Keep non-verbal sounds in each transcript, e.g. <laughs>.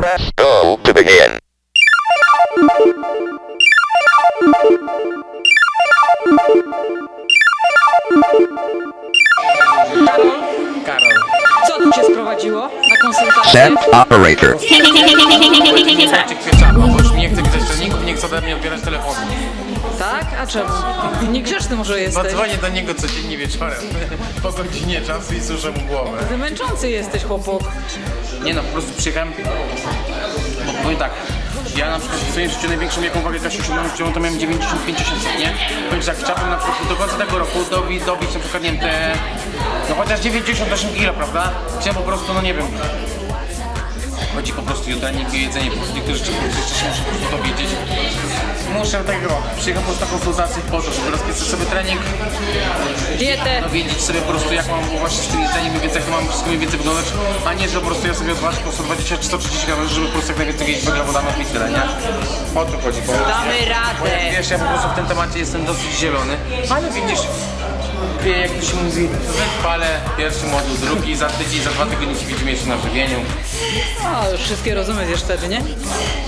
Press go to begin. Karol. Co tu cię sprowadziło na konsultację? Set operator. Słuchajcie kwieciarza, bo już mi nie chce pisać treningów, nie chce ode mnie odbierać telefonu. Tak? A czemu? Niegrzeczny może Bo jesteś. dzwonię do niego codziennie wieczorem, <laughs> po godzinie czasu i suszę mu głowę. Ty męczący jesteś, chłopak. Nie no, po prostu przyjechałem, bo powiem tak, ja na przykład w swoim życiu największą jaką wagę Kasiu osiągnąłem w życiu, to miałem 95 tysięcy, nie? Powiem tak, chciałbym na przykład do końca tego roku dobić, dobić na przykład, nie wiem, te, no chociaż 98 kilo, prawda? Chciałem po prostu, no nie wiem, chodzi po prostu o trening i jedzenie, po prostu niektóre rzeczy prostu jeszcze się muszę po prostu dowiedzieć. Muszę tego, przyjechać po prostu na konsultację po to, żeby rozpisać sobie trening, Dietę. dowiedzieć sobie po prostu jak mam właśnie z tym jedzeniem mniej więcej, jak mam wszystko mniej więcej wyglądać, a nie, że po prostu ja sobie odważę po 120 czy 130 gram, żeby po prostu jak najwięcej jeść węglowodanów i tyle, nie? O to chodzi, bo... Damy Bo jak radę. wiesz, ja po prostu w tym temacie jestem dosyć zielony, ale widzisz, wie, jak to się mówi, wypalę pierwszy moduł, drugi, za tydzień, za dwa tygodnie się widzimy jeszcze na żywieniu. A, już wszystkie rozumy zjesz wtedy, nie?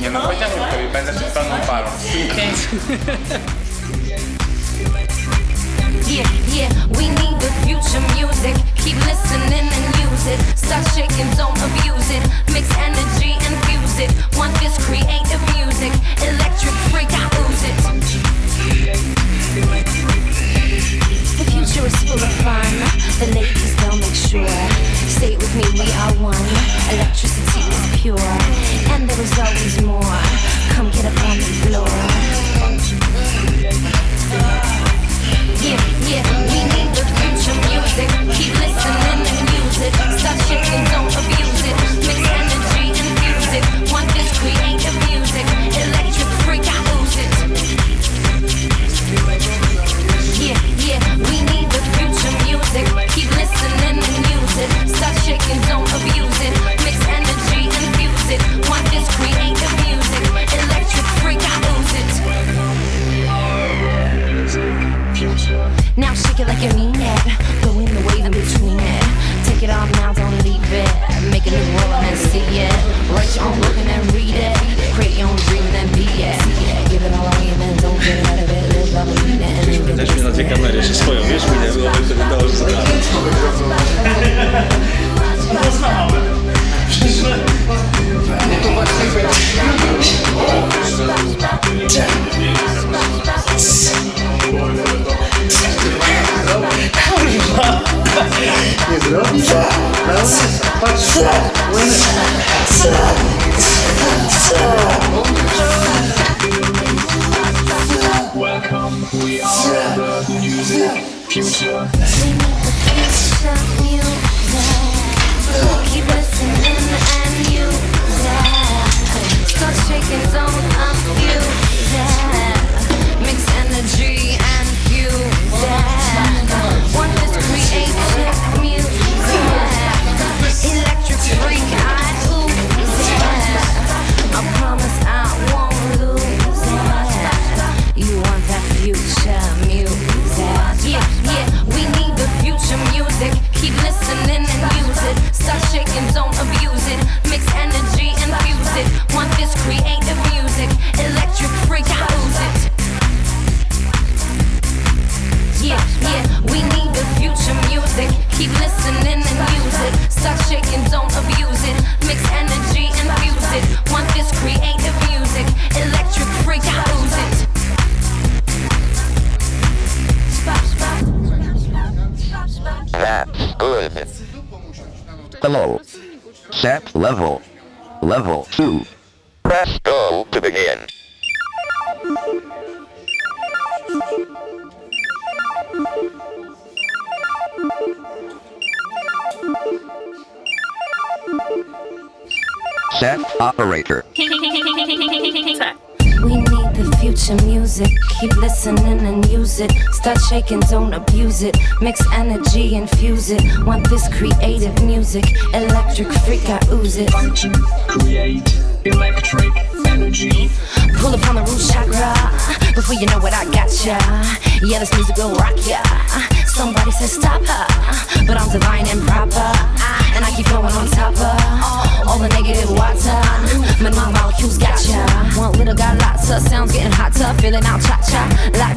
Nie no, powiedziałem tobie, będę się pełną parą. <laughs> Yeah, yeah, we need the future music. Keep listening and use it. Stop shaking, don't abuse it. Mix energy and fuse it. Want this creative music. Electric freak, I ooze it. 원했어. 원했어. 원했어. Good. Hello. Set level. Level 2. Press go to begin. Set operator. The future music. Keep listening and use it. Start shaking, don't abuse it. Mix energy infuse it. Want this creative music? Electric freak, I ooze it. Function, create, electric energy. Pull up on the root chakra. Before you know what I got ya. Yeah, this music will rock ya. Somebody says stop her, but I'm divine and proper. And I keep flowing on top of all the negative water. But my molecules gotcha. One little got lots of sounds getting hotter. Feeling out cha cha. Like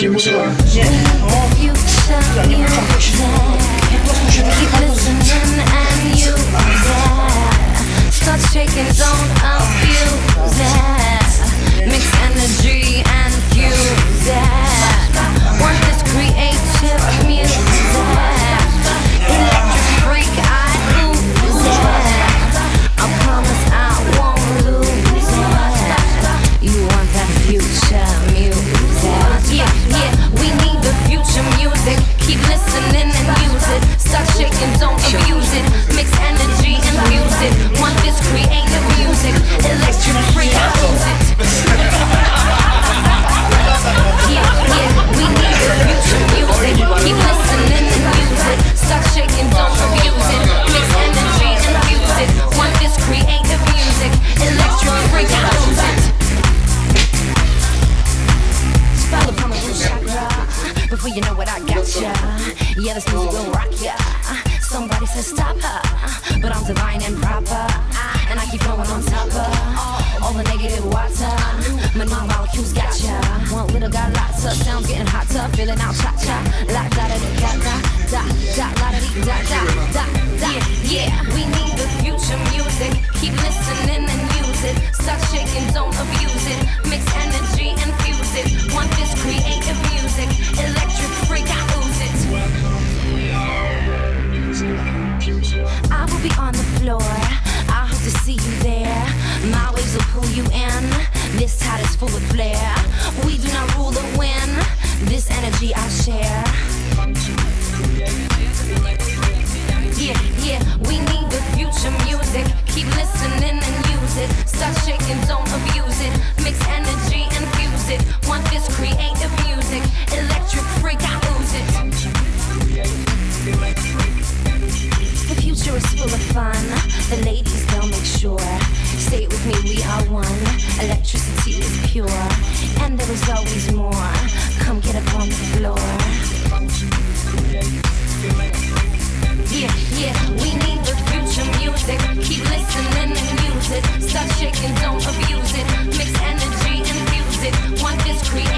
future. Keep listening and you yeah. Start shaking, don't who's got ya? One little guy, lots of sounds getting hotter, feeling out cha cha. La da da da da da da da da da da da da. Yeah, we need the future music. Keep listening and use it. Stop shaking, don't abuse it. Mix energy and fuse it. Want this creep? Electricity is pure, and there is always more. Come get up on the floor. Yeah, yeah, we need the future music. Keep listening and use it. Stop shaking, don't abuse it. Mix energy, infuse it. Want this creative